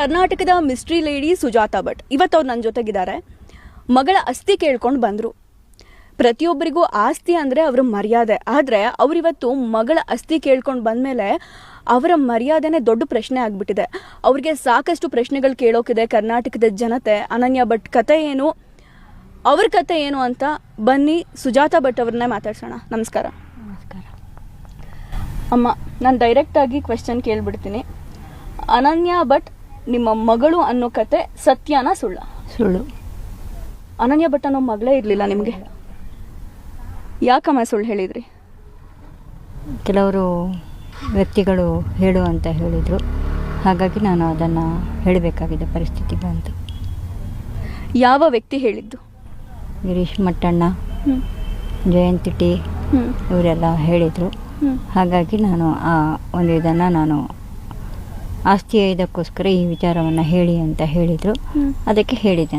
ಕರ್ನಾಟಕದ mystery lady Sujata Bhat. ಇವತ್ತು ಅವ್ರು ನನ್ನ ಜೊತೆಗಿದ್ದಾರೆ. ಮಗಳ ಅಸ್ಥಿ ಕೇಳ್ಕೊಂಡು ಬಂದರು. ಪ್ರತಿಯೊಬ್ಬರಿಗೂ ಆಸ್ತಿ ಅಂದರೆ ಅವರ ಮರ್ಯಾದೆ. ಆದರೆ ಅವರಿವತ್ತು ಮಗಳ ಅಸ್ಥಿ ಕೇಳ್ಕೊಂಡು ಬಂದಮೇಲೆ ಅವರ ಮರ್ಯಾದೆನೇ ದೊಡ್ಡ ಪ್ರಶ್ನೆ ಆಗಿಬಿಟ್ಟಿದೆ. ಅವ್ರಿಗೆ ಸಾಕಷ್ಟು ಪ್ರಶ್ನೆಗಳು ಕೇಳೋಕಿದೆ ಕರ್ನಾಟಕದ ಜನತೆ. ಅನನ್ಯ ಭಟ್ ಕತೆ ಏನು? ಅವ್ರ ಕತೆ ಏನು ಅಂತ ಬನ್ನಿ ಸುಜಾತಾ ಭಟ್ ಅವ್ರನ್ನೇ ಮಾತಾಡ್ಸೋಣ. ನಮಸ್ಕಾರ. ನಮಸ್ಕಾರ. ಅಮ್ಮ ನಾನು ಡೈರೆಕ್ಟಾಗಿ ಕ್ವೆಶನ್ ಕೇಳಿಬಿಡ್ತೀನಿ. ಅನನ್ಯ ಭಟ್ ನಿಮ್ಮ ಮಗಳು ಅನ್ನೋ ಕತೆ ಸತ್ಯನ ಸುಳ್ಳ. ಸುಳ್ಳು. ಅನನ್ಯ ಭಟ್ ಅನ್ನೋ ಮಗಳೇ ಇರಲಿಲ್ಲ ನಿಮಗೆ? ಯಾಕಮ್ಮ ಸುಳ್ಳು ಹೇಳಿದ್ರಿ? ಕೆಲವರು ವ್ಯಕ್ತಿಗಳು ಹೇಳು ಅಂತ ಹೇಳಿದರು. ಹಾಗಾಗಿ ನಾನು ಅದನ್ನು ಹೇಳಬೇಕಾಗಿದೆ ಪರಿಸ್ಥಿತಿ ಬಂತು. ಯಾವ ವ್ಯಕ್ತಿ ಹೇಳಿದ್ದು? ಗಿರೀಶ್ ಮಟ್ಟಣ್ಣ. ಜಯಂತಿ ಟಿ ಇವರೆಲ್ಲ ಹೇಳಿದರು. ಹಾಗಾಗಿ ನಾನು ಆ ಒಂದು ಇದನ್ನು ನಾನು ಆಸ್ತಿಯ ಇದಕ್ಕೋಸ್ಕರ ಈ ವಿಚಾರವನ್ನು ಹೇಳಿ ಅಂತ ಹೇಳಿದರು. ಅದಕ್ಕೆ ಹೇಳಿದ್ದೇನೆ.